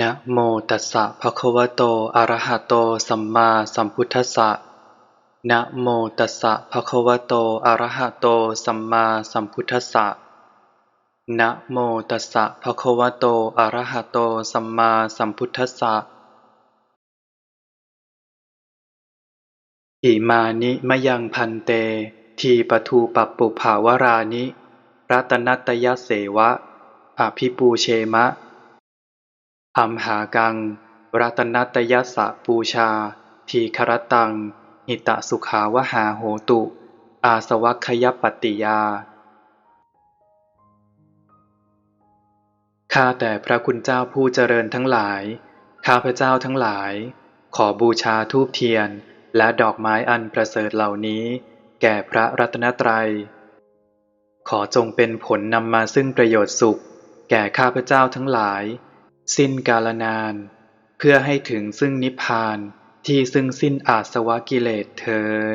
นะโมตัสสะภะคะวะโต อะระหะโต สัมมาสัมพุทธัสสะ นะโมตัสสะภะคะวะโต อะระหะโต สัมมาสัมพุทธัสสะ นะโมตัสสะภะคะวะโต อะระหะโต สัมมาสัมพุทธัสสะ อิมานิมะยังพันเต ทีปทูปปปุภาวรานิ รัตนัตยเสวะอภิปูเชมะ อัมหากัง รัตนัตยสะปูชา ทีฆรตัง หิตะสุขาวหาโหตุ อาสวัคยปติยา ข้าแต่พระคุณเจ้าผู้เจริญทั้งหลาย ข้าพระเจ้าทั้งหลาย ขอบูชาธูปเทียน และดอกไม้อันประเสริฐเหล่านี้ แก่พระรัตนตรัย ขอจงเป็นผลนำมาซึ่งประโยชน์สุข แก่ข้าพระเจ้าทั้งหลาย สิ้นกาลนาน เพื่อให้ถึงซึ่งนิพพานที่ซึ่งสิ้นอาสวะกิเลสเทอญ